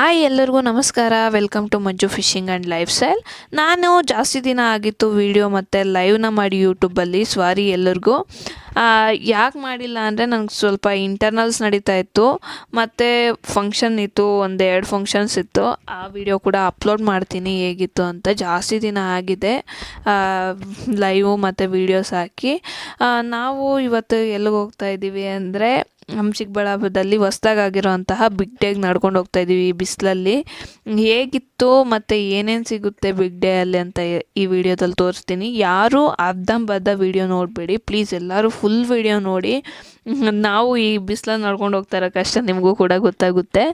Hi ಎಲ್ಲರಿಗೂ ನಮಸ್ಕಾರ. Welcome to Manju fishing and lifestyle ನಾನು ಜಾಸ್ತಿ ದಿನ ಆಗಿತ್ತು ವಿಡಿಯೋ ಮತ್ತು ಲೈವ್ನ ಮಾಡಿ ಯೂಟ್ಯೂಬಲ್ಲಿ ಸ್ವಾರಿ ಎಲ್ಲರಿಗೂ. ಯಾಕೆ ಮಾಡಿಲ್ಲ ಅಂದರೆ ನನಗೆ ಸ್ವಲ್ಪ ಇಂಟರ್ನಲ್ಸ್ ನಡೀತಾ ಇತ್ತು. ಮತ್ತು ಫಂಕ್ಷನ್ ಇತ್ತು ಒಂದು ಎರಡು ಫಂಕ್ಷನ್ಸ್ ಇತ್ತು. ಆ ವಿಡಿಯೋ ಕೂಡ ಅಪ್ಲೋಡ್ ಮಾಡ್ತೀನಿ ಹೇಗಿತ್ತು ಅಂತ ಜಾಸ್ತಿ ದಿನ ಆಗಿದೆ. ಲೈವು ಮತ್ತು ವೀಡಿಯೋಸ್ ಹಾಕಿ. ನಾವು ಇವತ್ತು ಎಲ್ಲಿಗೆ ಹೋಗ್ತಾ ಇದ್ದೀವಿ ಅಂದರೆ ನಮ್ಮ ಚಿಕ್ಕಬಳ್ಳಾಪುರದಲ್ಲಿ ಹೊಸ್ದಾಗಿರೋಂತಹ ಬಿಗ್ ಡೇಗೆ ನಡ್ಕೊಂಡು ಹೋಗ್ತಾ ಇದ್ದೀವಿ ಈ ಬಿಸಿಲಲ್ಲಿ. ಹೇಗಿತ್ತು ಮತ್ತು ಏನೇನು ಸಿಗುತ್ತೆ ಬಿಗ್ ಡೇ ಅಲ್ಲಿ ಅಂತ ಈ ವಿಡಿಯೋದಲ್ಲಿ ತೋರಿಸ್ತೀನಿ. ಯಾರು ಅರ್ಧಂಬರ್ಧ ವಿಡಿಯೋ ನೋಡಬೇಡಿ ಪ್ಲೀಸ್ ಎಲ್ಲರೂ ಫುಲ್ ವಿಡಿಯೋ ನೋಡಿ. ನಾವು ಈ ಬಿಸಿಲಲ್ಲಿ ನಡ್ಕೊಂಡು ಹೋಗ್ತಾ ಇರೋ ಕಷ್ಟ ನಿಮಗೂ ಕೂಡ ಗೊತ್ತಾಗುತ್ತೆ.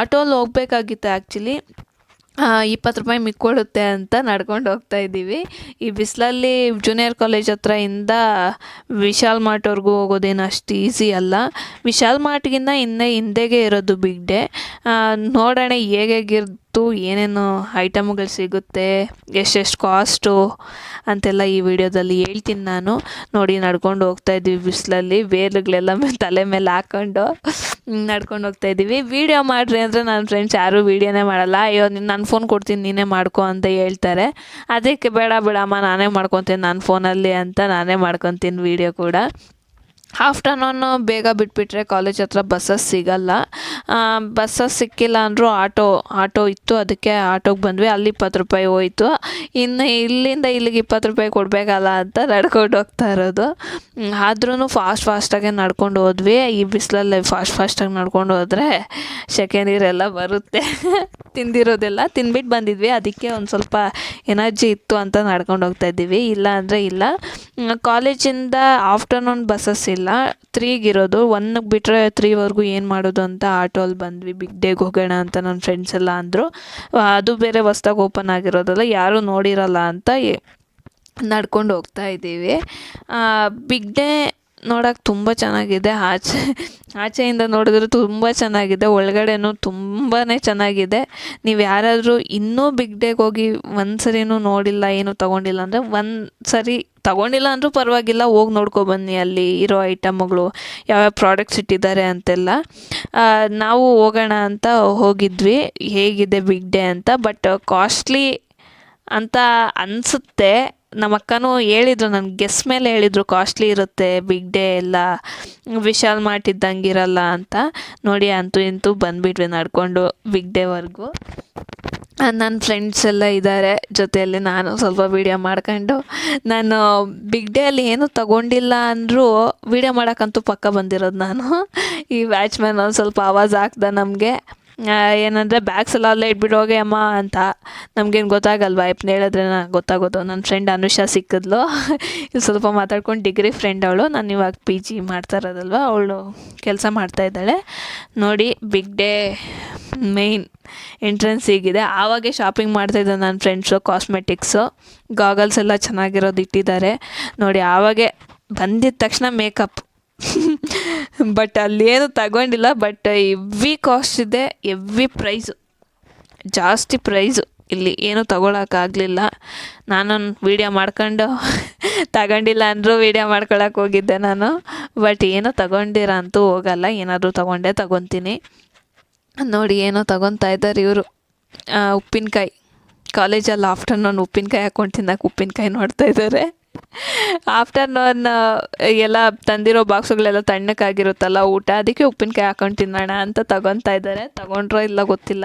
ಆಟೋಲ್ಲಿ ಹೋಗ್ಬೇಕಾಗಿತ್ತು ಆ್ಯಕ್ಚುಲಿ ಇಪ್ಪತ್ತು ರೂಪಾಯಿ ಮಿಕ್ಕೊಳ್ಳುತ್ತೆ ಅಂತ ನಡ್ಕೊಂಡು ಹೋಗ್ತಾ ಇದ್ದೀವಿ. ಈ ಬಿಸಿಲಲ್ಲಿ ಜೂನಿಯರ್ ಕಾಲೇಜ್ ಹತ್ರ ಇಂದ ವಿಶಾಲ್ ಮಾರ್ಟ್ವರೆಗೂ ಹೋಗೋದೇನು ಅಷ್ಟು ಈಸಿ ಅಲ್ಲ. ವಿಶಾಲ್ ಮಾರ್ಟ್ಗಿಂತ ಇನ್ನೇ ಹಿಂದೆಗೆ ಇರೋದು ಬಿಗ್ ಡೇ ನೋಡೋಣ ಹೇಗೇಗಿರ್ತು ಏನೇನು ಐಟಮ್ಗಳು ಸಿಗುತ್ತೆ, ಎಷ್ಟೆಷ್ಟು ಕಾಸ್ಟು ಅಂತೆಲ್ಲ ಈ ವಿಡಿಯೋದಲ್ಲಿ ಹೇಳ್ತೀನಿ ನಾನು. ನೋಡಿ, ನಡ್ಕೊಂಡು ಹೋಗ್ತಾ ಇದ್ದೀವಿ ಬಿಸಿಲಲ್ಲಿ. ಬೇರುಗಳೆಲ್ಲ ಮೇ- ತಲೆ ಮೇಲೆ ಹಾಕ್ಕೊಂಡು ನಡ್ಕೊಂಡು ಹೋಗ್ತಾ ಇದ್ದೀವಿ. ವೀಡಿಯೋ ಮಾಡಿರಿ ಅಂದರೆ ನನ್ನ ಫ್ರೆಂಡ್ಸ್ ಯಾರೂ ವೀಡಿಯೋನೇ ಮಾಡಲ್ಲ. ಅಯ್ಯೋ, ನೀನು ನನ್ನ ಫೋನ್ ಕೊಡ್ತೀನಿ, ನೀನೇ ಮಾಡ್ಕೊ ಅಂತ ಹೇಳ್ತಾರೆ. ಅದಕ್ಕೆ ಬೇಡ ಬಿಡಮ್ಮ, ನಾನೇ ಮಾಡ್ಕೊತೀನಿ ನನ್ನ ಫೋನಲ್ಲಿ ಅಂತ ನಾನೇ ಮಾಡ್ಕೊತೀನಿ ವೀಡಿಯೋ ಕೂಡ. ಆಫ್ಟರ್ನೂನು ಬೇಗ ಬಿಟ್ಬಿಟ್ರೆ ಕಾಲೇಜ್ ಹತ್ರ ಬಸ್ಸಸ್ ಸಿಗಲ್ಲ. ಬಸ್ಸಸ್ ಸಿಕ್ಕಿಲ್ಲ ಅಂದರೂ ಆಟೋ ಆಟೋ ಇತ್ತು. ಅದಕ್ಕೆ ಆಟೋಗೆ ಬಂದ್ವಿ. ಅಲ್ಲಿ ಇಪ್ಪತ್ತು ರೂಪಾಯಿ ಹೋಯ್ತು. ಇನ್ನು ಇಲ್ಲಿಂದ ಇಲ್ಲಿಗೆ ಇಪ್ಪತ್ತು ರೂಪಾಯಿ ಕೊಡಬೇಕಲ್ಲ ಅಂತ ನಡ್ಕೊಂಡು ಹೋಗ್ತಾ ಇರೋದು. ಆದ್ರೂ ಫಾಸ್ಟ್ ಫಾಸ್ಟಾಗೆ ನಡ್ಕೊಂಡು ಹೋದ್ವಿ. ಈ ಬಿಸಿಲಲ್ಲಿ ಫಾಸ್ಟ್ ಫಾಸ್ಟಾಗಿ ನಡ್ಕೊಂಡು ಹೋದರೆ ಸೆಕೆ ಎಲ್ಲ ಬರುತ್ತೆ. ತಿಂದಿರೋದೆಲ್ಲ ತಿಂದ್ಬಿಟ್ಟು ಬಂದಿದ್ವಿ. ಅದಕ್ಕೆ ಒಂದು ಸ್ವಲ್ಪ ಎನರ್ಜಿ ಇತ್ತು ಅಂತ ನಡ್ಕೊಂಡು ಹೋಗ್ತಾ ಇದ್ದೀವಿ. ಇಲ್ಲ ಅಂದರೆ ಇಲ್ಲ. ಕಾಲೇಜಿಂದ ಆಫ್ಟರ್ನೂನ್ ಬಸ್ಸಸ್ ಇಲ್ಲ. ತ್ರೀಗಿರೋದು. ಒನ್ಗೆ ಬಿಟ್ಟರೆ ತ್ರೀವರೆಗೂ ಏನು ಮಾಡೋದು ಅಂತ ಆಟೋಲ್ಲಿ ಬಂದ್ವಿ. ಬಿಗ್ ಡೇಗೆ ಹೋಗೋಣ ಅಂತ ನನ್ನ ಫ್ರೆಂಡ್ಸ್ ಎಲ್ಲ ಅಂದರು. ಅದು ಬೇರೆ ಹೊಸ್ದಾಗಿ ಓಪನ್ ಆಗಿರೋದಲ್ಲ, ಯಾರೂ ನೋಡಿರಲ್ಲ ಅಂತ ನಡ್ಕೊಂಡು ಹೋಗ್ತಾ ಇದ್ದೀವಿ. ಬಿಗ್ ಡೇ ನೋಡೋಕೆ ತುಂಬ ಚೆನ್ನಾಗಿದೆ. ಆಚೆ, ಆಚೆಯಿಂದ ನೋಡಿದ್ರೆ ತುಂಬ ಚೆನ್ನಾಗಿದೆ. ಒಳಗಡೆನೂ ತುಂಬಾ ಚೆನ್ನಾಗಿದೆ. ನೀವು ಯಾರಾದರೂ ಇನ್ನೂ ಬಿಗ್ ಡೇಗೆ ಹೋಗಿ ಒಂದು ಸರಿನೂ ನೋಡಿಲ್ಲ, ಏನೂ ತೊಗೊಂಡಿಲ್ಲ ಅಂದರೆ ಒಂದು ಸರಿ ತಗೊಂಡಿಲ್ಲ ಅಂದರೂ ಪರವಾಗಿಲ್ಲ, ಹೋಗಿ ನೋಡ್ಕೊ ಬನ್ನಿ ಅಲ್ಲಿ ಇರೋ ಐಟಮ್ಗಳು, ಯಾವ್ಯಾವ ಪ್ರಾಡಕ್ಟ್ಸ್ ಇಟ್ಟಿದ್ದಾರೆ ಅಂತೆಲ್ಲ. ನಾವು ಹೋಗೋಣ ಅಂತ ಹೋಗಿದ್ವಿ, ಹೇಗಿದೆ ಬಿಗ್ ಡೇ ಅಂತ ಬಟ್ ಕಾಸ್ಟ್ಲಿ ಅಂತ ಅನಿಸುತ್ತೆ. ನಮ್ಮ ಅಕ್ಕನೂ ಹೇಳಿದ್ರು ನನ್ನ ಗೆಸ್ ಮೇಲೆ ಹೇಳಿದರು ಕಾಸ್ಟ್ಲಿ ಇರುತ್ತೆ ಬಿಗ್ ಡೇ ಎಲ್ಲ, ವಿಶಾಲ್ ಮಾರ್ಟ್ ಇದ್ದಂಗೆ ಇರಲ್ಲ ಅಂತ. ನೋಡಿ, ಅಂತೂ ಇಂತೂ ಬಂದುಬಿಟ್ವಿ ನಡ್ಕೊಂಡು ಬಿಗ್ ಡೇವರೆಗೂ ನನ್ನ ಫ್ರೆಂಡ್ಸ್ ಎಲ್ಲ ಇದ್ದಾರೆ ಜೊತೆಯಲ್ಲಿ ನಾನು ಸ್ವಲ್ಪ ವೀಡಿಯೋ ಮಾಡ್ಕೊಂಡು. ನಾನು ಬಿಗ್ ಡೇ ಅಲ್ಲಿ ಏನೂ ತಗೊಂಡಿಲ್ಲ ಅಂದರೂ ವೀಡಿಯೋ ಮಾಡೋಕ್ಕಂತೂ ಪಕ್ಕ ಬಂದಿರೋದು ನಾನು. ಈ ವ್ಯಾಚ್ಮ್ಯಾನ್ ಒಂದು ಸ್ವಲ್ಪ ಆವಾಜ್ ಹಾಕ್ದ ನಮಗೆ. ಏನಂದರೆ ಬ್ಯಾಗ್ಸ್ ಎಲ್ಲ ಅಲ್ಲೇ ಇಟ್ಬಿಟ್ಟು ಹೋಗಿ ಅಮ್ಮ ಅಂತ. ನಮಗೇನು ಗೊತ್ತಾಗಲ್ವಾ? ಇಪ್ನ ಹೇಳಿದ್ರೆ ಗೊತ್ತಾಗೋದು. ನನ್ನ ಫ್ರೆಂಡ್ ಅನುಷಾ ಸಿಕ್ಕಿದ್ಲು. ಸ್ವಲ್ಪ ಮಾತಾಡ್ಕೊಂಡು ಡಿಗ್ರಿ ಫ್ರೆಂಡ್ ಅವಳು. ನಾನು ಇವಾಗ ಪಿ ಜಿ ಮಾಡ್ತಾ ಇರೋದಲ್ವ? ಅವಳು ಕೆಲಸ ಮಾಡ್ತಾ ಇದ್ದಾಳೆ. ನೋಡಿ ಬಿಗ್ ಡೇ ಮೇಯ್ನ್ ಎಂಟ್ರೆನ್ಸ್ ಈಗಿದೆ ಆವಾಗೆ ಶಾಪಿಂಗ್ ಮಾಡ್ತಾಯಿದ್ದೆ ನನ್ನ ಫ್ರೆಂಡ್ಸು ಕಾಸ್ಮೆಟಿಕ್ಸು ಗಾಗಲ್ಸ್ ಎಲ್ಲ ಚೆನ್ನಾಗಿರೋದು ಇಟ್ಟಿದ್ದಾರೆ. ನೋಡಿ, ಆವಾಗೆ ಬಂದಿದ್ದ ತಕ್ಷಣ ಮೇಕಪ್ ಬಟ್ ಅಲ್ಲೇನು ತಗೊಂಡಿಲ್ಲ ಬಟ್ ಎವ್ವಿ ಕಾಸ್ಟ್ ಇದೆ ಎವ್ವಿ ಪ್ರೈಸು ಜಾಸ್ತಿ ಪ್ರೈಸು ಇಲ್ಲಿ ಏನೂ ತಗೊಳಕ್ಕಾಗಲಿಲ್ಲ ನಾನು ವೀಡಿಯೋ ಮಾಡ್ಕೊಂಡು ತಗೊಂಡಿಲ್ಲ ಅಂದರೂ ವೀಡಿಯೋ ಮಾಡ್ಕೊಳಕ್ಕೆ ಹೋಗಿದ್ದೆ ನಾನು. ಬಟ್ ಏನೂ ತಗೊಂಡಿರ ಅಂತೂ ಹೋಗಲ್ಲ. ಏನಾದರೂ ತಗೊಂಡೇ ತಗೊತೀನಿ. ನೋಡಿ ಏನೋ ತಗೊತಾ ಇದ್ದಾರೆ ಇವರು. ಉಪ್ಪಿನಕಾಯಿ. ಕಾಲೇಜಲ್ಲಿ ಆಫ್ಟರ್ನೂನ್ ಉಪ್ಪಿನಕಾಯಿ ಹಾಕೊಂಡು ತಿನ್ನಕ್ಕೆ ಉಪ್ಪಿನಕಾಯಿ ನೋಡ್ತಾ ಇದ್ದಾರೆ. ಆಫ್ಟರ್ನೂನ್ ಎಲ್ಲ ತಂದಿರೋ ಬಾಕ್ಸುಗಳೆಲ್ಲ ತಣ್ಣಕ್ಕಾಗಿರುತ್ತಲ್ಲ ಊಟ, ಅದಕ್ಕೆ ಉಪ್ಪಿನಕಾಯಿ ಹಾಕೊಂಡು ತಿನ್ನೋಣ ಅಂತ ತಗೊತಾ ಇದ್ದಾರೆ. ತಗೊಂಡ್ರೋ ಇಲ್ಲ ಗೊತ್ತಿಲ್ಲ.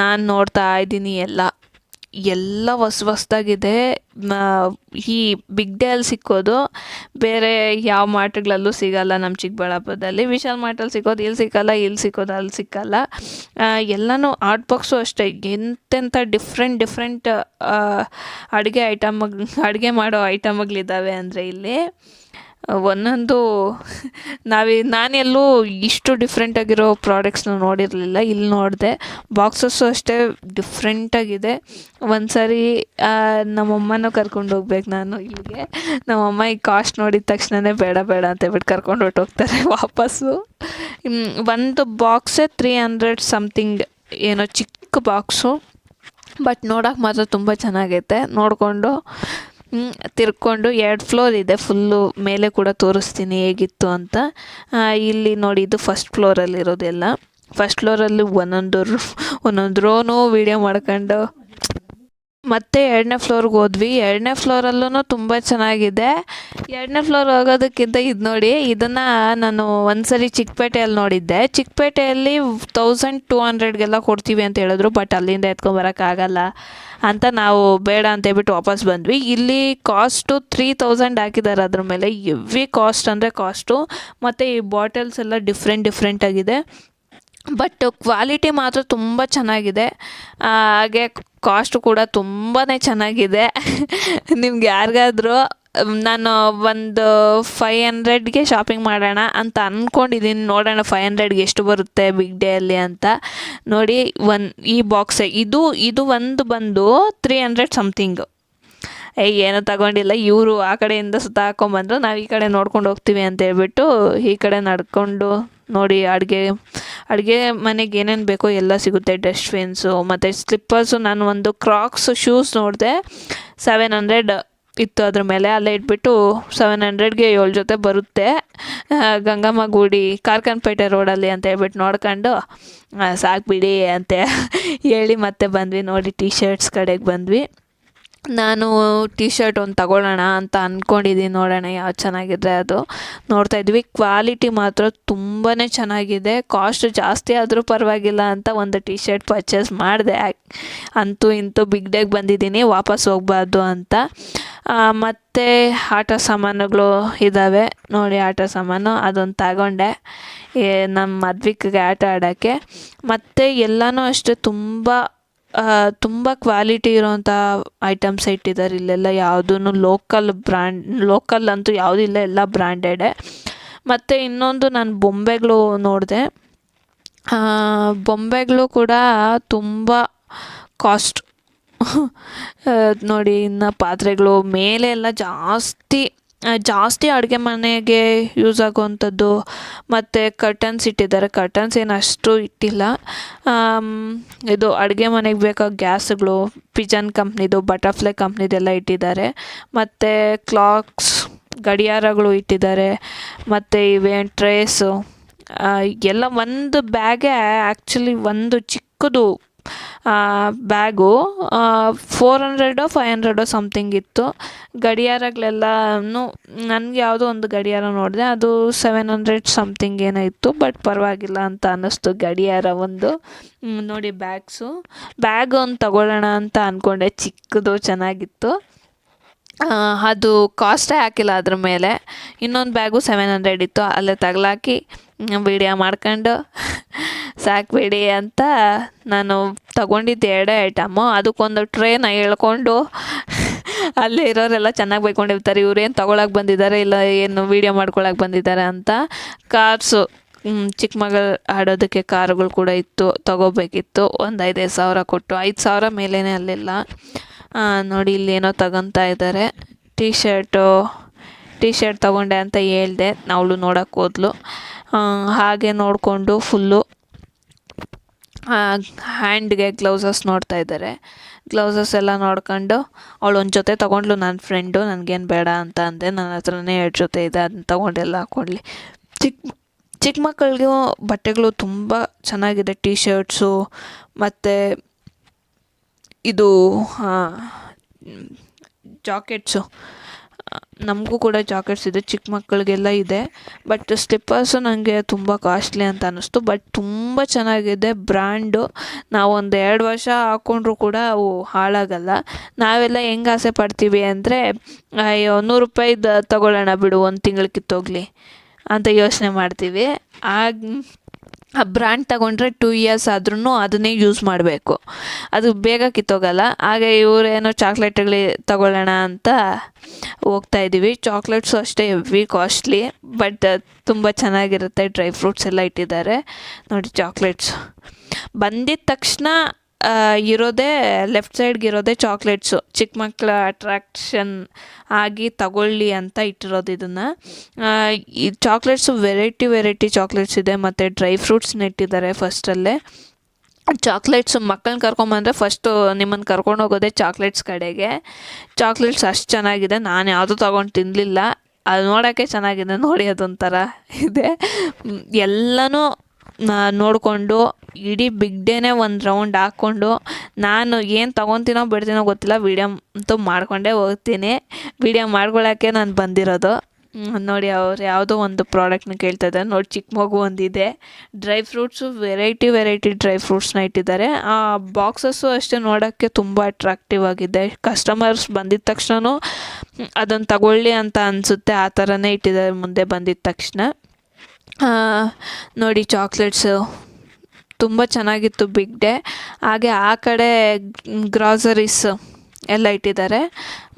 ನಾನು ನೋಡ್ತಾ ಇದ್ದೀನಿ ಎಲ್ಲ. ಎಲ್ಲ ಹೊಸ ಹೊಸ್ದಾಗಿದೆ. ಈ ಬಿಗ್ ಡೇ ಅಲ್ಲಿ ಸಿಕ್ಕೋದು ಬೇರೆ ಯಾವ ಮಾರ್ಟ್ಗಳಲ್ಲೂ ಸಿಗಲ್ಲ ನಮ್ಮ ಚಿಕ್ಕಬಳ್ಳಾಪುರದಲ್ಲಿ. ವಿಶಾಲ್ ಮಾರ್ಟಲ್ಲಿ ಸಿಗೋದು ಇಲ್ಲಿ ಸಿಕ್ಕಲ್ಲ ಇಲ್ಲಿ ಸಿಕ್ಕೋದು ಅಲ್ಲಿ ಸಿಕ್ಕಲ್ಲ. ಎಲ್ಲನೂ ಆರ್ಟ್ ಬಾಕ್ಸು ಅಷ್ಟೇ. ಎಂತೆಂಥ ಡಿಫ್ರೆಂಟ್ ಡಿಫ್ರೆಂಟ್ ಅಡುಗೆ ಐಟಮ್ ಅಡುಗೆ ಮಾಡೋ ಐಟಮ್ಗಳಿದ್ದಾವೆ ಅಂದರೆ ಇಲ್ಲಿ. ಒಂದೊಂದು ನಾವೇ, ನಾನೆಲ್ಲೂ ಇಷ್ಟು ಡಿಫ್ರೆಂಟಾಗಿರೋ ಪ್ರಾಡಕ್ಟ್ಸ್ನ ನೋಡಿರಲಿಲ್ಲ. ಇಲ್ಲಿ ನೋಡಿದೆ ಬಾಕ್ಸಸ್ಸು ಅಷ್ಟೇ ಡಿಫ್ರೆಂಟಾಗಿದೆ ಒಂದು ಸರಿ ನಮ್ಮಮ್ಮನೂ ಕರ್ಕೊಂಡು ಹೋಗ್ಬೇಕು ನಾನು ಇಲ್ಲಿಗೆ. ನಮ್ಮಮ್ಮ ಈ ಕಾಸ್ಟ್ ನೋಡಿದ ತಕ್ಷಣವೇ ಬೇಡ ಬೇಡ ಅಂತ ಹೇಳ್ಬಿಟ್ಟು ಕರ್ಕೊಂಡು ಹೊರ್ಟೋಗ್ತಾರೆ ವಾಪಸ್ಸು. ಒಂದು ಬಾಕ್ಸೇ ತ್ರೀ ಹಂಡ್ರೆಡ್ ಸಮಥಿಂಗ್ ಏನೋ ಚಿಕ್ಕ ಬಾಕ್ಸು ಬಟ್ ನೋಡೋಕೆ ಮಾತ್ರ ತುಂಬ ಚೆನ್ನಾಗೈತೆ. ನೋಡಿಕೊಂಡು ತಿರ್ಕೊಂಡು ಎರಡು ಫ್ಲೋರ್ ಇದೆ. ಫುಲ್ಲು ಮೇಲೆ ಕೂಡ ತೋರಿಸ್ತೀನಿ ಹೇಗಿತ್ತು ಅಂತ. ಇಲ್ಲಿ ನೋಡಿ, ಇದು ಫಸ್ಟ್ ಫ್ಲೋರಲ್ಲಿರೋದೆಲ್ಲ ಫಸ್ಟ್ ಫ್ಲೋರಲ್ಲಿ ಒಂದೊಂದು ಒಂದೊಂದು ರೋನು ವೀಡಿಯೋ ಮಾಡ್ಕೊಂಡು ಮತ್ತೆ ಎರಡನೇ ಫ್ಲೋರ್ಗೆ ಹೋದ್ವಿ. ಎರಡನೇ ಫ್ಲೋರಲ್ಲೂ ತುಂಬ ಚೆನ್ನಾಗಿದೆ. ಎರಡನೇ ಫ್ಲೋರ್ ಹೋಗೋದಕ್ಕಿಂತ ಇದು ನೋಡಿ, ಇದನ್ನು ನಾನು ಒಂದ್ಸರಿ ಚಿಕ್ಕಪೇಟೆಯಲ್ಲಿ ನೋಡಿದ್ದೆ. ಚಿಕ್ಕಪೇಟೆಯಲ್ಲಿ ತೌಸಂಡ್ ಟೂ ಹಂಡ್ರೆಡ್ಗೆಲ್ಲ ಕೊಡ್ತೀವಿ ಅಂತ ಹೇಳಿದ್ರು ಬಟ್ ಅಲ್ಲಿಂದ ಎತ್ಕೊಂಬರೋಕ್ಕಾಗಲ್ಲ ಅಂತ ನಾವು ಬೇಡ ಅಂತ ಹೇಳ್ಬಿಟ್ಟು ವಾಪಸ್ ಬಂದ್ವಿ. ಇಲ್ಲಿ ಕಾಸ್ಟು ತ್ರೀ ತೌಸಂಡ್ ಹಾಕಿದ್ದಾರೆ ಅದ್ರ ಮೇಲೆ. ಎವ್ರಿ ಕಾಸ್ಟ್ ಅಂದರೆ ಕಾಸ್ಟು ಮತ್ತು ಈ ಬಾಟಲ್ಸ್ ಎಲ್ಲ ಡಿಫ್ರೆಂಟ್ ಡಿಫ್ರೆಂಟ್ ಆಗಿದೆ. ಬಟ್ ಕ್ವಾಲಿಟಿ ಮಾತ್ರ ತುಂಬ ಚೆನ್ನಾಗಿದೆ. ಹಾಗೆ ಕಾಸ್ಟ್ ಕೂಡ ತುಂಬಾ ಚೆನ್ನಾಗಿದೆ. ನಿಮ್ಗೆ ಯಾರಿಗಾದ್ರೂ ನಾನು ಒಂದು ಫೈ ಹಂಡ್ರೆಡ್ಗೆ ಶಾಪಿಂಗ್ ಮಾಡೋಣ ಅಂತ ಅಂದ್ಕೊಂಡಿದ್ದೀನಿ ನೋಡೋಣ ಫೈ ಹಂಡ್ರೆಡ್ಗೆ ಎಷ್ಟು ಬರುತ್ತೆ ಬಿಗ್ ಡೇಯಲ್ಲಿ ಅಂತ. ನೋಡಿ ಒನ್ ಈ ಬಾಕ್ಸೆ ಇದು ಇದು ಒಂದು ಬಂದು ತ್ರೀ ಹಂಡ್ರೆಡ್ ಸಮಥಿಂಗ್ ಏನೂ ತಗೊಂಡಿಲ್ಲ. ಇವರು ಆ ಕಡೆಯಿಂದ ಸುತ್ತ ಹಾಕೊಂಬಂದ್ರು ನಾವು ಈ ಕಡೆ ನೋಡ್ಕೊಂಡು ಹೋಗ್ತೀವಿ ಅಂತ ಹೇಳ್ಬಿಟ್ಟು ಈ ಕಡೆ ನಡ್ಕೊಂಡು ನೋಡಿ ಅಡುಗೆ ಅಡುಗೆ ಮನೆಗೆ ಏನೇನು ಬೇಕೋ ಎಲ್ಲ ಸಿಗುತ್ತೆ. ಡಸ್ಟ್ಬಿನ್ಸು ಮತ್ತು ಸ್ಲಿಪ್ಪರ್ಸು. ನಾನು ಒಂದು ಕ್ರಾಕ್ಸ್, ಶೂಸ್ ನೋಡಿದೆ. ಸೆವೆನ್ ಹಂಡ್ರೆಡ್ ಇತ್ತು ಅದ್ರ ಮೇಲೆ. ಅಲ್ಲೇ ಇಟ್ಬಿಟ್ಟು ಸೆವೆನ್ ಹಂಡ್ರೆಡ್ಗೆ ಏಳು ಜೊತೆ ಬರುತ್ತೆ. ಗಂಗಮ್ಮ ಗೂಡಿ, ಕಾರ್ಕನ್ಪೇಟೆ ರೋಡಲ್ಲಿ ಅಂತ ಹೇಳ್ಬಿಟ್ಟು ನೋಡ್ಕೊಂಡು ಸಾಕುಬಿಡಿ ಸಾಕು ಬಿಡಿ ಅಂತ ಹೇಳಿ ಮತ್ತೆ ಬಂದ್ವಿ. ನೋಡಿ ಟಿ ಶರ್ಟ್ಸ್ ಕಡೆಗೆ ಬಂದ್ವಿ. ನಾನು ಟಿ ಶರ್ಟ್ ಒಂದು ತಗೊಳ್ಳೋಣ ಅಂತ ಅಂದ್ಕೊಂಡಿದ್ದೀನಿ ನೋಡೋಣ ಯಾವ್ದು ಚೆನ್ನಾಗಿದ್ರೆ ಅದು. ನೋಡ್ತಾ ಇದ್ವಿ ಕ್ವಾಲಿಟಿ ಮಾತ್ರ ತುಂಬಾ ಚೆನ್ನಾಗಿದೆ. ಕಾಸ್ಟ್ ಜಾಸ್ತಿ ಆದರೂ ಪರವಾಗಿಲ್ಲ ಅಂತ ಒಂದು ಟಿ ಶರ್ಟ್ ಪರ್ಚೇಸ್ ಮಾಡಿದೆ. ಅಂತೂ ಇಂತೂ ಬಿಗ್ ಡೇಗೆ ಬಂದಿದ್ದೀನಿ ವಾಪಸ್ ಹೋಗ್ಬಾರ್ದು ಅಂತ. ಮತ್ತು ಆಟ ಸಾಮಾನುಗಳು ಇದ್ದಾವೆ ನೋಡಿ ಆಟ ಸಾಮಾನು, ಅದೊಂದು ತಗೊಂಡೆ. ನಮ್ಮ ಮದ್ವಿಗೆ ಆಟ ಆಡೋಕ್ಕೆ. ಮತ್ತು ಎಲ್ಲನೂ ಅಷ್ಟೇ, ತುಂಬ ತುಂಬ ಕ್ವಾಲಿಟಿ ಇರೋವಂಥ ಐಟಮ್ಸ್ ಇಟ್ಟಿದ್ದಾರೆ. ಇಲ್ಲೆಲ್ಲ ಯಾವುದೂ ಲೋಕಲ್ ಬ್ರ್ಯಾಂಡ್ ಲೋಕಲ್ ಅಂತೂ ಯಾವುದಿಲ್ಲ ಎಲ್ಲ ಬ್ರ್ಯಾಂಡೆಡೇ ಮತ್ತು ಇನ್ನೊಂದು ನಾನು ಬೊಂಬೆಗಳು ನೋಡಿದೆ. ಬೊಂಬೆಗಳು ಕೂಡ ತುಂಬ ಕಾಸ್ಟ್ ನೋಡಿ ಇನ್ನು ಪಾತ್ರೆಗಳು, ಮೇಲೆ ಎಲ್ಲ ಜಾಸ್ತಿ ಜಾಸ್ತಿ ಅಡುಗೆ ಮನೆಗೆ ಯೂಸ್ ಆಗುವಂಥದ್ದು ಮತ್ತು ಕರ್ಟನ್ಸ್ ಇಟ್ಟಿದ್ದಾರೆ. ಕರ್ಟನ್ಸ್ ಏನು ಅಷ್ಟು ಇಟ್ಟಿಲ್ಲ. ಇದು ಅಡುಗೆ ಮನೆಗೆ ಬೇಕಾದ ಗ್ಯಾಸ್ಗಳು ಪಿಜನ್ ಕಂಪ್ನಿದು ಬಟರ್ಫ್ಲೈ ಕಂಪ್ನಿದೆಲ್ಲ ಇಟ್ಟಿದ್ದಾರೆ. ಮತ್ತು ಕ್ಲಾಕ್ಸ್ ಗಡಿಯಾರಗಳು ಇಟ್ಟಿದ್ದಾರೆ. ಮತ್ತು ಇವೆ ಟ್ರೇಸು ಎಲ್ಲ ಒಂದು ಬ್ಯಾಗೇ ಆ್ಯಕ್ಚುಲಿ ಒಂದು ಚಿಕ್ಕದು ಬ್ಯಾಗು ಫೋರ್ ಹಂಡ್ರೆಡೋ ಫೈವ್ ಹಂಡ್ರೆಡೋ ಸಮಥಿಂಗ್ ಇತ್ತು. ಗಡಿಯಾರಗಳೆಲ್ಲನೂ, ನನಗೆ ಯಾವುದೋ ಒಂದು ಗಡಿಯಾರ ನೋಡಿದೆ, ಅದು ಸೆವೆನ್ ಹಂಡ್ರೆಡ್ ಸಮಥಿಂಗ್ ಏನೋ ಇತ್ತು ಬಟ್ ಪರವಾಗಿಲ್ಲ ಅಂತ ಅನ್ನಿಸ್ತು ಗಡಿಯಾರ ಒಂದು. ನೋಡಿ ಬ್ಯಾಗ್ಸು. ಬ್ಯಾಗ್ ಒಂದು ತಗೊಳ್ಳೋಣ ಅಂತ ಅಂದ್ಕೊಂಡೆ ಚಿಕ್ಕದು ಚೆನ್ನಾಗಿತ್ತು. ಅದು ಕಾಸ್ಟೇ ಹಾಕಿಲ್ಲ ಅದ್ರ ಮೇಲೆ. ಇನ್ನೊಂದು ಬ್ಯಾಗು ಸೆವೆನ್ ಹಂಡ್ರೆಡ್ ಇತ್ತು, ಅಲ್ಲೇ ತಗಲಾಕಿ ವಿಡಿಯೋ ಮಾಡ್ಕೊಂಡು ಸಾಕ್ಬಿಡಿ ಅಂತ ನಾನು ತಗೊಂಡಿದ್ದು ಎರಡೇ ಐಟಮು. ಅದಕ್ಕೊಂದು ಟ್ರೇನ ಹೇಳ್ಕೊಂಡು ಅಲ್ಲೇ ಇರೋರೆಲ್ಲ ಚೆನ್ನಾಗಿ ಬೈಕೊಂಡಿರ್ತಾರೆ. ಇವ್ರೇನು ತೊಗೊಳಕ್ಕೆ ಬಂದಿದ್ದಾರೆ ಇಲ್ಲ ಏನು ವೀಡಿಯೋ ಮಾಡ್ಕೊಳಕ್ಕೆ ಬಂದಿದ್ದಾರೆ ಅಂತ ಕಾರ್ಸು ಚಿಕ್ಕ ಮಗಳು ಆಡೋದಕ್ಕೆ ಕಾರುಗಳು ಕೂಡ ಇತ್ತು, ತಗೋಬೇಕಿತ್ತು. ಒಂದು ಐದೈದು ಸಾವಿರ ಕೊಟ್ಟು, ಐದು ಸಾವಿರ ಮೇಲೇ ಅಲ್ಲೆಲ್ಲ. ನೋಡಿ ಇಲ್ಲಿ ಏನೋ ತಗೊತಾ ಇದ್ದಾರೆ. ಟೀ ಶರ್ಟು ಟೀ ಶರ್ಟ್ ತಗೊಂಡೆ ಅಂತ ಹೇಳಿದೆ. ಅವಳು ನೋಡೋಕ್ಕೆ ಹೋದ್ಲು. ಹಾಗೆ ನೋಡಿಕೊಂಡು ಫುಲ್ಲು ಹ್ಯಾಂಡ್ಗೆ ಗ್ಲೌಸಸ್ ನೋಡ್ತಾ ಇದ್ದಾರೆ. ಗ್ಲೌಸಸ್ ಎಲ್ಲ ನೋಡ್ಕೊಂಡು ಅವಳು ಒಂದು ಜೊತೆ ತೊಗೊಂಡ್ಲು ನನ್ನ ಫ್ರೆಂಡು ನನಗೇನು ಬೇಡ ಅಂತ ಅಂದೆ. ನನ್ನ ಹತ್ರನೇ ಎರಡು ಜೊತೆ ಇದೆ ಅದನ್ನ ತೊಗೊಂಡೆಲ್ಲ ಹಾಕ್ಕೊಳ್ಳಿ ಚಿಕ್ಕ ಚಿಕ್ಕ ಮಕ್ಕಳಿಗೂ ಬಟ್ಟೆಗಳು ತುಂಬ ಚೆನ್ನಾಗಿದೆ ಟೀ ಶರ್ಟ್ಸು ಮತ್ತು ಇದು ಜಾಕೆಟ್ಸು. ನಮಗೂ ಕೂಡ ಜಾಕೆಟ್ಸ್ ಇದೆ, ಚಿಕ್ಕ ಮಕ್ಕಳಿಗೆಲ್ಲ ಇದೆ. ಬಟ್ ಸ್ಲಿಪ್ಪರ್ಸು ನನಗೆ ತುಂಬ ಕಾಸ್ಟ್ಲಿ ಅಂತ ಅನ್ನಿಸ್ತು. ಬಟ್ ತುಂಬ ಚೆನ್ನಾಗಿದೆ ಬ್ರ್ಯಾಂಡು. ನಾವು ಒಂದು ಎರಡು ವರ್ಷ ಹಾಕ್ಕೊಂಡ್ರೂ ಕೂಡ ಅವು ಹಾಳಾಗಲ್ಲ. ನಾವೆಲ್ಲ ಹೆಂಗೆ ಆಸೆ ಪಡ್ತೀವಿ ಅಂದರೆ, ಅಯ್ಯೋ, ನೂರು ರೂಪಾಯಿದು ತಗೊಳ್ಳೋಣ ಬಿಡು, ಒಂದು ತಿಂಗಳು ಕಿತ್ತೋಗ್ಲಿ ಅಂತ ಯೋಚನೆ ಮಾಡ್ತೀವಿ. ಆಗ ಆ ಬ್ರ್ಯಾಂಡ್ ತಗೊಂಡ್ರೆ ಟೂ ಇಯರ್ಸ್ ಆದ್ರೂ ಅದನ್ನೇ ಯೂಸ್ ಮಾಡಬೇಕು. ಅದು ಬೇಗ ಕಿತ್ತೋಗಲ್ಲ. ಹಾಗೆ ಇವರೇನೋ ಚಾಕ್ಲೇಟ್ಗಳು ತಗೊಳ್ಳೋಣ ಅಂತ ಹೋಗ್ತಾ ಇದ್ದೀವಿ ಚಾಕ್ಲೇಟ್ಸು ಅಷ್ಟೇ ಹೆವಿ ಕಾಸ್ಟ್ಲಿ ಬಟ್ ತುಂಬ ಚೆನ್ನಾಗಿರುತ್ತೆ. ಡ್ರೈ ಫ್ರೂಟ್ಸ್ ಎಲ್ಲ ಇಟ್ಟಿದ್ದಾರೆ. ನೋಡಿ ಚಾಕ್ಲೇಟ್ಸ್ ಬಂದಿದ ತಕ್ಷಣ ಇರೋದೇ ಲೆಫ್ಟ್ ಸೈಡ್ಗೆ ಇರೋದೇ ಚಾಕ್ಲೇಟ್ಸು ಚಿಕ್ಕ ಮಕ್ಕಳ ಅಟ್ರಾಕ್ಷನ್ ಆಗಿ ತಗೊಳ್ಳಿ ಅಂತ ಇಟ್ಟಿರೋದು ಇದನ್ನು. ಈ ಚಾಕ್ಲೇಟ್ಸು ವೆರೈಟಿ ವೆರೈಟಿ ಚಾಕ್ಲೇಟ್ಸ್ ಇದೆ. ಮತ್ತು ಡ್ರೈ ಫ್ರೂಟ್ಸ್ ನೆಟ್ಟಿದ್ದಾರೆ ಫಸ್ಟಲ್ಲೇ ಚಾಕ್ಲೇಟ್ಸು ಮಕ್ಕಳನ್ನ ಕರ್ಕೊಂಬಂದರೆ ಫಸ್ಟು ನಿಮ್ಮನ್ನು ಕರ್ಕೊಂಡು ಹೋಗೋದೇ ಚಾಕ್ಲೇಟ್ಸ್ ಕಡೆಗೆ. ಚಾಕ್ಲೇಟ್ಸ್ ಅಷ್ಟು ಚೆನ್ನಾಗಿದೆ. ನಾನು ಯಾವುದೂ ತೊಗೊಂಡು ತಿನ್ನಲಿಲ್ಲ ಅದು ನೋಡೋಕ್ಕೆ ಚೆನ್ನಾಗಿದೆ. ನೋಡಿ ಅದೊಂಥರ ಇದೆ. ಎಲ್ಲನೂ ನೋಡಿಕೊಂಡು ಇಡೀ ಬಿಗ್ ಡೇನೇ ಒಂದು ರೌಂಡ್ ಹಾಕ್ಕೊಂಡು ನಾನು ಏನು ತೊಗೊತೀನೋ ಬಿಡ್ತೀನೋ ಗೊತ್ತಿಲ್ಲ ವೀಡಿಯೋ ಅಂತೂ ಮಾಡ್ಕೊಂಡೇ ಹೋಗ್ತೀನಿ. ವೀಡಿಯೋ ಮಾಡ್ಕೊಳ್ಳೋಕ್ಕೆ ನಾನು ಬಂದಿರೋದು. ನೋಡಿ ಅವ್ರು ಯಾವುದೋ ಒಂದು ಪ್ರಾಡಕ್ಟ್ನ ಕೇಳ್ತಾ ಇದ್ದಾರೆ. ನೋಡಿ, ಚಿಕ್ಕ ಮಗು ಒಂದಿದೆ. Dry fruits variety variety dry ಫ್ರೂಟ್ಸ್ನ ಇಟ್ಟಿದ್ದಾರೆ. ಆ ಬಾಕ್ಸಸ್ಸು ಅಷ್ಟೇ ನೋಡೋಕ್ಕೆ ತುಂಬ ಅಟ್ರಾಕ್ಟಿವ್ ಆಗಿದೆ. ಕಸ್ಟಮರ್ಸ್ ಬಂದಿದ್ದ ತಕ್ಷಣ ಅದನ್ನು ತಗೊಳ್ಳಿ ಅಂತ ಅನಿಸುತ್ತೆ. ಆ ಥರನೇ ಇಟ್ಟಿದ್ದಾರೆ, ಮುಂದೆ ಬಂದಿದ್ದ ತಕ್ಷಣ. ನೋಡಿ ಚಾಕ್ಲೇಟ್ಸು ತುಂಬ ಚೆನ್ನಾಗಿತ್ತು ಬಿಗ್ ಡೇ. ಹಾಗೆ ಆ ಕಡೆ ಗ್ರಾಸರೀಸ್ ಎಲ್ಲ ಇಟ್ಟಿದ್ದಾರೆ.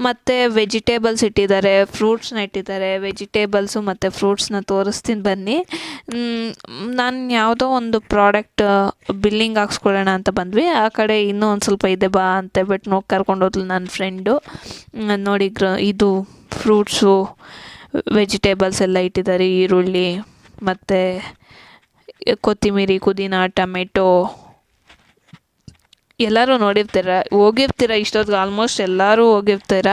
ಮತ್ತು ವೆಜಿಟೇಬಲ್ಸ್ ಇಟ್ಟಿದ್ದಾರೆ ಫ್ರೂಟ್ಸ್ನ ಇಟ್ಟಿದ್ದಾರೆ. ವೆಜಿಟೇಬಲ್ಸು ಮತ್ತು ಫ್ರೂಟ್ಸ್ನ ತೋರಿಸ್ತೀನಿ ಬನ್ನಿ. ನಾನು ಯಾವುದೋ ಒಂದು ಪ್ರಾಡಕ್ಟ್ ಬಿಲ್ಲಿಂಗ್ ಹಾಕ್ಸ್ಕೊಳ್ಳೋಣ ಅಂತ ಬಂದ್ವಿ. ಆ ಕಡೆ ಇನ್ನೂ ಒಂದು ಸ್ವಲ್ಪ ಇದೆ ಬಾ ಅಂತ ಬಿಟ್ಟು ನೋಡಿ ಕರ್ಕೊಂಡು ಹೋದ್ಲು ನನ್ನ ಫ್ರೆಂಡು ನೋಡಿ ಗ್ರ, ಇದು ಫ್ರೂಟ್ಸು ವೆಜಿಟೇಬಲ್ಸ್ ಎಲ್ಲ ಇಟ್ಟಿದ್ದಾರೆ, ಈರುಳ್ಳಿ, ಮತ್ತು ಕೊತ್ತಿಮೀರಿ, ಪುದೀನ, ಟೊಮೆಟೊ ಎಲ್ಲರೂ ನೋಡಿರ್ತೀರ, ಹೋಗಿರ್ತೀರ ಇಷ್ಟೊತ್ತಿಗೆ ಆಲ್ಮೋಸ್ಟ್ ಎಲ್ಲರೂ ಹೋಗಿರ್ತೀರ.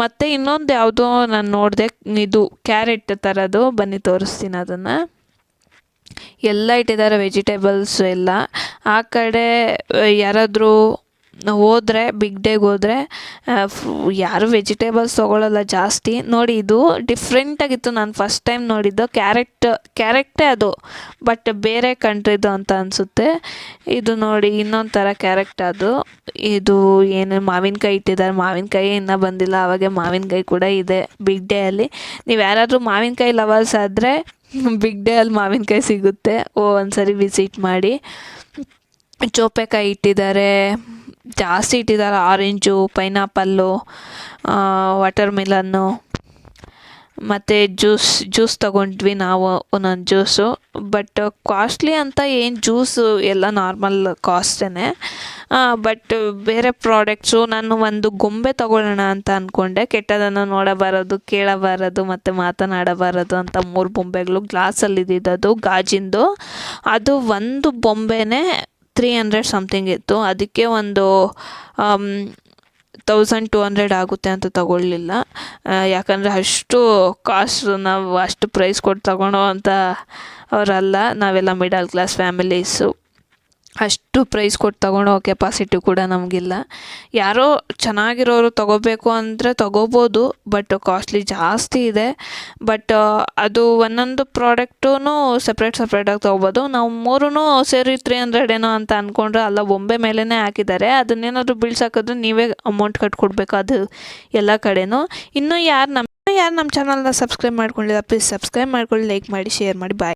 ಮತ್ತು ಇನ್ನೊಂದು ಯಾವುದೋ ನಾನು ನೋಡಿದೆ, ಇದು ಕ್ಯಾರೆಟ್ ಥರದ್ದು ಬನ್ನಿ ತೋರಿಸ್ತೀನಿ ಅದನ್ನು. ಎಲ್ಲ ಇಟ್ಟಿದ್ದಾರೆ ವೆಜಿಟೇಬಲ್ಸ್ ಎಲ್ಲ. ಆ ಕಡೆ, ಯಾರಾದರೂ ಹೋದ್ರೆ ಬಿಗ್ ಡೇಗೆ ಹೋದರೆ ಯಾರು ವೆಜಿಟೇಬಲ್ಸ್ ತೊಗೊಳಲ್ಲ ಜಾಸ್ತಿ. ನೋಡಿ, ಇದು ಡಿಫ್ರೆಂಟಾಗಿತ್ತು ನಾನು ಫಸ್ಟ್ ಟೈಮ್ ನೋಡಿದ್ದು. ಕ್ಯಾರೆಟ್ ಕ್ಯಾರೆಟ್ಟೇ ಅದು ಬಟ್ ಬೇರೆ ಕಂಟ್ರಿದು ಅಂತ ಅನಿಸುತ್ತೆ. ಇದು ನೋಡಿ ಇನ್ನೊಂದು ಥರ ಕ್ಯಾರೆಟ್ ಅದು. ಇದು ಏನು, ಮಾವಿನಕಾಯಿ ಇಟ್ಟಿದ್ದಾರೆ. ಮಾವಿನಕಾಯಿ ಇನ್ನೂ ಬಂದಿಲ್ಲ, ಅವಾಗೆ ಮಾವಿನಕಾಯಿ ಕೂಡ ಇದೆ ಬಿಗ್ ಡೇ ಅಲ್ಲಿ. ನೀವು ಯಾರಾದರೂ ಮಾವಿನಕಾಯಿ ಲವರ್ಸ್ ಆದರೆ ಬಿಗ್ ಡೇ ಅಲ್ಲಿ ಮಾವಿನಕಾಯಿ ಸಿಗುತ್ತೆ. ಓ, ಒಂದ್ಸರಿ ವಿಸಿಟ್ ಮಾಡಿ. ಚೋಪೆಕಾಯಿ ಇಟ್ಟಿದ್ದಾರೆ. ಜಾಸ್ತಿ ಇಟ್ಟಿದ್ದಾರೆ ಆರೆಂಜು ಪೈನಾಪಲ್ಲು ವಾಟರ್ ಮಿಲನ್ನು ಮತ್ತು ಜ್ಯೂಸ್ ಜ್ಯೂಸ್ ತೊಗೊಂಡ್ವಿ ನಾವು ಒಂದೊಂದು ಜ್ಯೂಸು ಬಟ್ ಕಾಸ್ಟ್ಲಿ ಅಂತ ಏನು ಜ್ಯೂಸು ಎಲ್ಲ ನಾರ್ಮಲ್ ಕಾಸ್ಟೇ ಬಟ್ ಬೇರೆ ಪ್ರಾಡಕ್ಟ್ಸು ನಾನು ಒಂದು ಗೊಂಬೆ ತೊಗೊಳ್ಳೋಣ ಅಂತ ಅಂದ್ಕೊಂಡೆ ಕೆಟ್ಟದನ್ನು ನೋಡಬಾರದು, ಕೇಳಬಾರದು, ಮತ್ತು ಮಾತನಾಡಬಾರದು ಅಂತ ಮೂರು ಬೊಂಬೆಗಳು ಗ್ಲಾಸಲ್ಲಿ ಇದ್ದಿದ್ದದು ಗಾಜಿಂದು. ಅದು ಒಂದು ಬೊಂಬೆನೇ ತ್ರೀ ಹಂಡ್ರೆಡ್ ಸಮಥಿಂಗ್ ಇತ್ತು. ಅದಕ್ಕೆ ಒಂದು ತೌಸಂಡ್ ಟು ಹಂಡ್ರೆಡ್ ಆಗುತ್ತೆ ಅಂತ ತಗೊಳ್ಳಿಲ್ಲ. ಯಾಕಂದರೆ ಅಷ್ಟು ಕಾಸ್ಟ್ ನಾವು ಅಷ್ಟು ಪ್ರೈಸ್ ಕೊಟ್ಟು ತಗೊಳ್ಳೋ ಅಂತ ಅವರಲ್ಲ. ನಾವೆಲ್ಲ ಮಿಡಲ್ ಕ್ಲಾಸ್ ಫ್ಯಾಮಿಲೀಸು ಅಷ್ಟು ಪ್ರೈಸ್ ಕೊಟ್ಟು ತಗೊಳ್ಳೋ ಕೆಪಾಸಿಟಿ ಕೂಡ ನಮಗಿಲ್ಲ. ಯಾರೋ ಚೆನ್ನಾಗಿರೋರು ತಗೋಬೇಕು ಅಂದರೆ ತೊಗೋಬೋದು ಬಟ್ ಕಾಸ್ಟ್ಲಿ ಜಾಸ್ತಿ ಇದೆ. ಬಟ್ ಅದು ಒಂದೊಂದು ಪ್ರಾಡಕ್ಟೂ ಸಪ್ರೇಟ್ ಸಪ್ರೇಟಾಗಿ ತೊಗೋಬೋದು. ನಾವು ಮೂರೂ ಸೇರಿ ತ್ರೀ ಹಂಡ್ರೆಡ್ ಏನೋ ಅಂತ ಅಂದ್ಕೊಂಡ್ರೆ ಅಲ್ಲ, ಬೊಂಬೆ ಮೇಲೇ ಹಾಕಿದ್ದಾರೆ. ಅದನ್ನೇನಾದರೂ ಬೀಳ್ಸಾಕಿದ್ರೆ ನೀವೇ ಅಮೌಂಟ್ ಕಟ್ಕೊಡ್ಬೇಕು ಅದು ಎಲ್ಲ ಕಡೆನೂ. ಇನ್ನೂ ಯಾರು ನಮ್ಮ ಯಾರು ನಮ್ಮ ಚಾನಲ್ನ ಸಬ್ಸ್ಕ್ರೈಬ್ ಮಾಡ್ಕೊಂಡಿಲ್ಲ ಪ್ಲೀಸ್ ಸಬ್ಸ್ಕ್ರೈಬ್ ಮಾಡ್ಕೊಳ್ಳಿ ಲೈಕ್ ಮಾಡಿ ಶೇರ್ ಮಾಡಿ ಬಾಯ್